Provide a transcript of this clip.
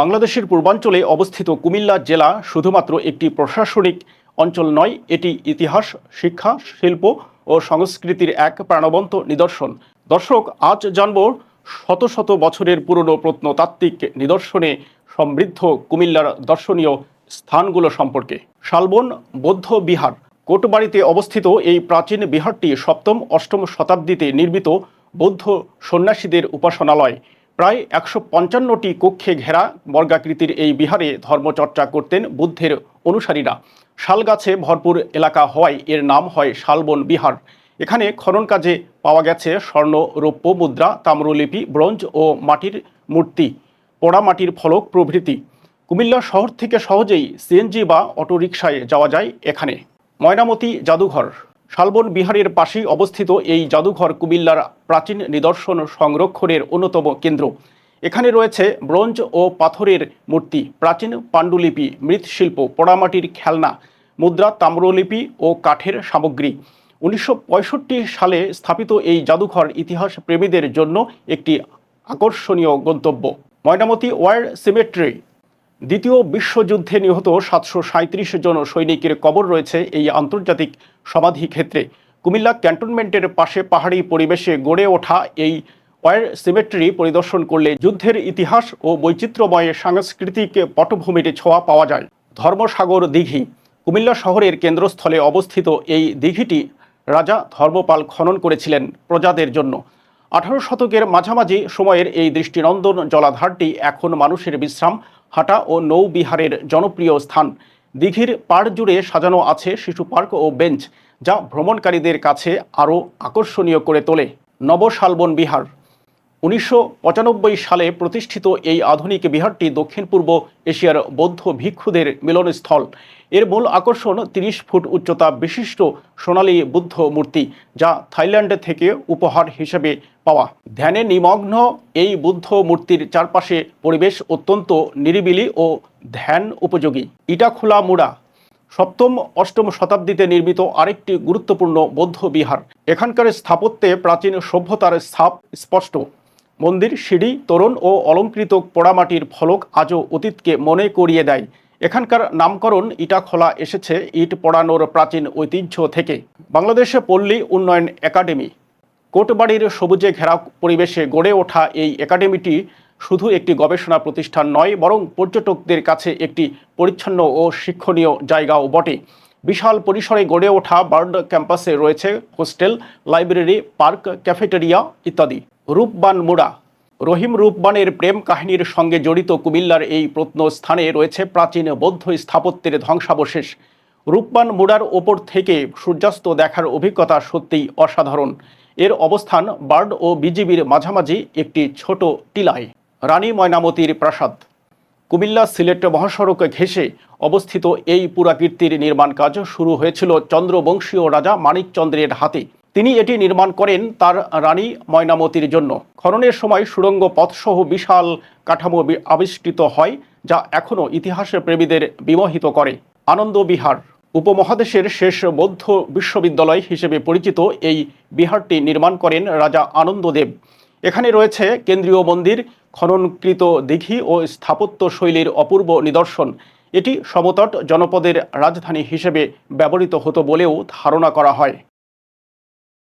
বাংলাদেশের পূর্বাঞ্চলে অবস্থিত কুমিল্লা জেলা শুধুমাত্র একটি প্রশাসনিক অঞ্চল নয়, এটি ইতিহাস, শিক্ষা, শিল্প ও সংস্কৃতির এক প্রাণবন্ত নিদর্শন। দর্শক, আজ জানব শত শত বছরের পুরনো প্রত্নতাত্ত্বিক নিদর্শনে সমৃদ্ধ কুমিল্লার দর্শনীয় স্থানগুলো সম্পর্কে। শালবন, বৌদ্ধ বিহার, কোটবাড়িতে অবস্থিত এই প্রাচীন বিহারটি সপ্তম, অষ্টম শতাব্দীতে নির্মিত বৌদ্ধ সন্ন্যাসীদের উপাসনালয়। প্রায় একশো পঞ্চান্নটি কক্ষে ঘেরা বর্গাকৃতির এই বিহারে ধর্মচর্চা করতেন বুদ্ধের অনুসারীরা। শালগাছে ভরপুর এলাকা হওয়ায় এর নাম হয় শালবন বিহার। এখানে খনন কাজে পাওয়া গেছে স্বর্ণ, রৌপ্য মুদ্রা, তাম্রলিপি, ব্রোঞ্জ ও মাটির মূর্তি, পোড়ামাটির ফলক প্রভৃতি। কুমিল্লা শহর থেকে সহজেই সিএনজি বা অটোরিকশায় যাওয়া যায় এখানে। ময়নামতি জাদুঘর। শালবন বিহারের পাশেই অবস্থিত এই জাদুঘর কুমিল্লার প্রাচীন নিদর্শন সংরক্ষণের অন্যতম কেন্দ্র। এখানে রয়েছে ব্রোঞ্জ ও পাথরের মূর্তি, প্রাচীন পাণ্ডুলিপি, মৃৎশিল্প, পোড়ামাটির খেলনা, মুদ্রা, তাম্রলিপি ও কাঠের সামগ্রী। উনিশশো পঁয়ষট্টি সালে স্থাপিত এই জাদুঘর ইতিহাস প্রেমীদের জন্য একটি আকর্ষণীয় গন্তব্য। ময়নামতি ওয়ার সিমেট্রি দ্বিতীয় বিশ্বযুদ্ধে নিহত সাতশো সাঁত্রিশ জন সৈনিকের কবর রয়েছে এই আন্তর্জাতিক সমাধি ক্ষেত্রে। কুমিল্লা ক্যান্টনমেন্টের পাশে পাহাড়ি পরিবেশে গড়ে ওঠা এই ওয়ার সিমেট্রি পরিদর্শন করলে যুদ্ধের ইতিহাস ও বৈচিত্র্যময় সাংস্কৃতিক পটভূমির ছোঁয়া পাওয়া যায়। ধর্মসাগর দিঘি। কুমিল্লা শহরের কেন্দ্রস্থলে অবস্থিত এই দিঘিটি রাজা ধর্মপাল খনন করেছিলেন প্রজাদের জন্য। আঠারো শতকের মাঝামাঝি সময়ের এই দৃষ্টিনন্দন জলাধারটি এখন মানুষের বিশ্রাম হাঁটা ও নৌবিহারের জনপ্রিয় স্থান। দিঘির পাড় জুড়ে সাজানো আছে শিশু পার্ক ও বেঞ্চ, যা ভ্রমণকারীদের কাছে আরও আকর্ষণীয় করে তোলে। নবশালবন বিহার। উনিশশো পঁচানব্বই সালে প্রতিষ্ঠিত এই আধুনিক বিহারটি দক্ষিণ পূর্ব এশিয়ার বৌদ্ধ ভিক্ষুদের মিলনস্থল। এর মূল আকর্ষণ তিরিশ ফুট উচ্চতা বিশিষ্ট সোনালী বুদ্ধ মূর্তি, যা থাইল্যান্ড থেকে উপহার হিসেবে পাওয়া। ধ্যানে নিমগ্ন এই বুদ্ধ মূর্তির চারপাশে পরিবেশ অত্যন্ত নিরিবিলি ও ধ্যান উপযোগী। ইটাখোলা মুড়া, সপ্তম অষ্টম শতাব্দীতে নির্মিত আরেকটি গুরুত্বপূর্ণ বৌদ্ধ বিহার। এখানকার স্থাপত্যে প্রাচীন সভ্যতার স্থাপ স্পষ্ট। মন্দির, সিঁড়ি, তোরণ ও অলঙ্কৃত পোড়ামাটির ফলক আজও অতীতকে মনে করিয়ে দেয়। এখানকার নামকরণ ইটাখোলা এসেছে ইট পোড়ানোর প্রাচীন ঐতিহ্য থেকে। বাংলাদেশে পল্লী উন্নয়ন একাডেমি। কোটবাড়ির সবুজে ঘেরা পরিবেশে গড়ে ওঠা এই একাডেমিটি শুধু একটি গবেষণা প্রতিষ্ঠান নয়, বরং পর্যটকদের কাছে একটি পরিচ্ছন্ন ও শিক্ষণীয় জায়গাও বটে। বিশাল পরিসরে গড়ে ওঠা বার্ড ক্যাম্পাসে রয়েছে হোস্টেল, লাইব্রেরি, পার্ক, ক্যাফেটেরিয়া ইত্যাদি। রূপবান মুড়া। রহিম রূপবানের প্রেম কাহিনীর সঙ্গে জড়িত কুমিল্লার এই প্রত্নস্থানে রয়েছে প্রাচীন বৌদ্ধ স্থাপত্যের ধ্বংসাবশেষ। রূপবান মুড়ার ওপর থেকে সূর্যাস্ত দেখার অভিজ্ঞতা সত্যিই অসাধারণ। এর অবস্থান বার্ড ও বিজিবির মাঝামাঝি একটি ছোট টিলায়। রানী ময়নামতির প্রাসাদ। কুমিল্লা সিলেট মহাসড়ক ঘেঁষে অবস্থিত এই পুরাকীর্তির নির্মাণ কাজ শুরু হয়েছিল চন্দ্রবংশীয় রাজা মানিকচন্দ্রের হাতে। তিনি এটি নির্মাণ করেন তার রানী ময়নামতির জন্য। খননের সময় সুড়ঙ্গ পথসহ বিশাল কাঠামো আবিষ্কৃত হয়, যা এখনও ইতিহাসের প্রেমীদের বিমোহিত করে। আনন্দ বিহার উপমহাদেশের শেষ বৌদ্ধ বিশ্ববিদ্যালয় হিসেবে পরিচিত এই বিহারটি নির্মাণ করেন রাজা আনন্দদেব। এখানে রয়েছে কেন্দ্রীয় মন্দির, খননকৃত দিঘি ও স্থাপত্য শৈলীর অপূর্ব নিদর্শন। এটি সমতট জনপদের রাজধানী হিসেবে ব্যবহৃত হতো বলেও ধারণা করা হয়।